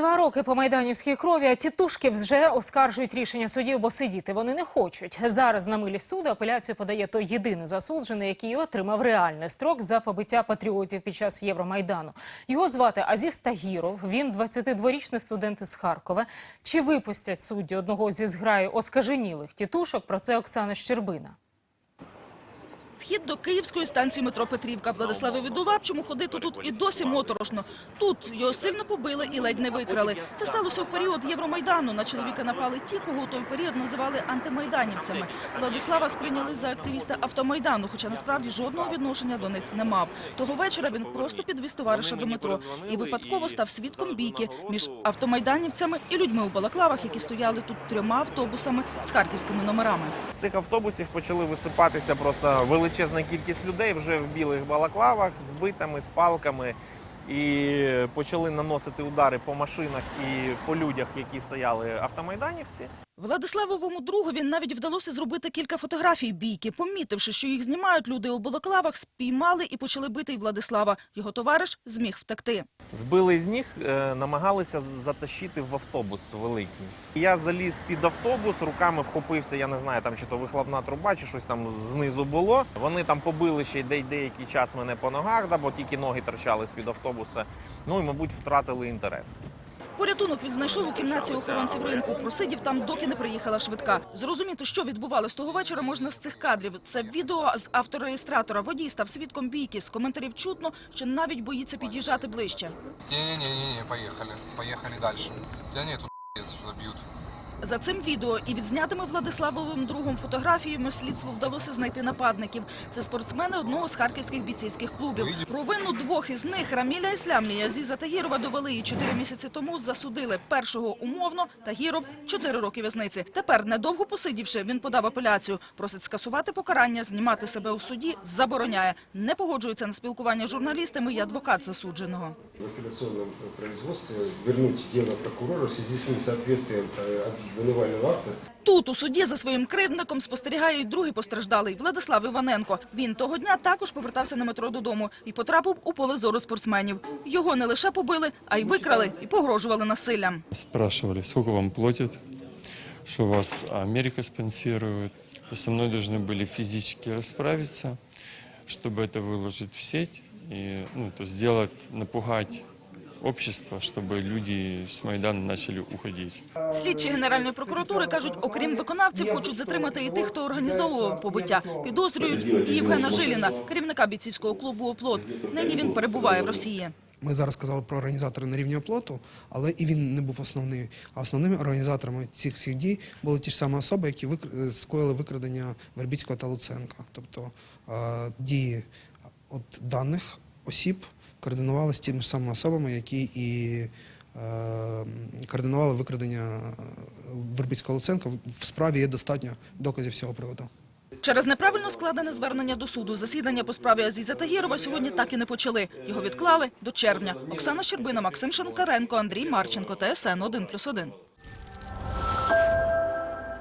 Два роки по майданівській крові, а тітушки вже оскаржують рішення судів, бо сидіти вони не хочуть. Зараз на милі суду апеляцію подає той єдиний засуджений, який отримав реальний строк за побиття патріотів під час Євромайдану. Його звати Азіз Тагіров. Він 22-річний студент із Харкова. Чи випустять судді одного зі зграї оскаженілих тітушок? Про це Оксана Щербина. Вхід до київської станції метро Петрівка. Владиславі Відулапчому ходити тут і досі моторошно. Тут його сильно побили і ледь не викрали. Це сталося в період Євромайдану. На чоловіка напали ті, кого у той період називали антимайданівцями. Владислава сприйняли за активіста автомайдану, хоча насправді жодного відношення до них не мав. Того вечора він просто підвіз товариша до метро і випадково став свідком бійки між автомайданівцями і людьми у балаклавах, які стояли тут трьома автобусами з харківськими номерами. З цих автобусів почали висипатися просто величезна кількість людей вже в білих балаклавах з битами, з палками. І почали наносити удари по машинах і по людях, які стояли автомайданівці. Владиславовому другові навіть вдалося зробити кілька фотографій бійки. Помітивши, що їх знімають люди у балаклавах, спіймали і почали бити й Владислава. Його товариш зміг втекти. Збили з них, е, намагалися затащити в автобус великий. Я заліз під автобус, руками вхопився, я не знаю, там чи то вихлопна труба, чи щось там знизу було. Вони там побили ще й де- деякий час мене по ногах, да, бо тільки ноги торчали з-під автобуса. Ну і, мабуть, втратили інтерес. Порятунок він знайшов у кімнаті охоронців ринку. Просидів там, доки не приїхала швидка. Зрозуміти, що відбувалось того вечора, можна з цих кадрів. Це відео з автореєстратора. Водій став свідком бійки. З коментарів чутно, що навіть боїться під'їжджати ближче. Ні-ні-ні, поїхали. Поїхали дальше. Да нет, тут бьют. За цим відео і відзнятими Владиславовим другом фотографіями слідству вдалося знайти нападників. Це спортсмени одного з харківських бійцівських клубів. Провину двох із них Раміля Іслямні і Азіза Тагірова довели і чотири місяці тому засудили. Першого умовно, Тагіров – чотири роки в'язниці. Тепер, недовго посидівши, він подав апеляцію. Просить скасувати покарання, знімати себе у суді, забороняє. Не погоджується на спілкування з журналістами і адвокат засудженого. в апелляционном э, производстве вернуть дело прокурора в с несоответствием э, обвинувального акта Тут у суді за своїм кривдником спостерігає й другий постраждалий Владислав Іваненко. Він того дня також повертався на метро додому і потрапив у поле зору спортсменів. Його не лише побили, а й викрали і погрожували насиллям. Спрашивали, сколько вам платят, что вас Америка спонсирует. Со мной должны были физически расправиться, чтобы это выложить в сеть и ну, то сделать, напугать общество, чтобы люди с Майдана начали уходить. Слідчі Генеральної прокуратури кажуть, окрім виконавців, хочуть затримати і тих, хто організовував побиття. Підозрюють і Євгена Жиліна, керівника бійцівського клубу «Оплот». Нині він перебуває в Росії. Ми зараз сказали про організатора на рівні оплоту, але і він не був основним. А основними організаторами цих всіх дій були ті ж самі особи, які викр- скоїли викрадення Вербіцького та Луценка. Тобто е, дії от даних осіб координувалися тими ж самими особами, які і е, координували викрадення Вербицького Луценка. В справі є достатньо доказів цього приводу. Через неправильно складене звернення до суду засідання по справі Азіза Тагірова сьогодні так і не почали. Його відклали до червня. Оксана Щербина, Максим Шанкаренко, Андрій Марченко, ТСН 1+,1.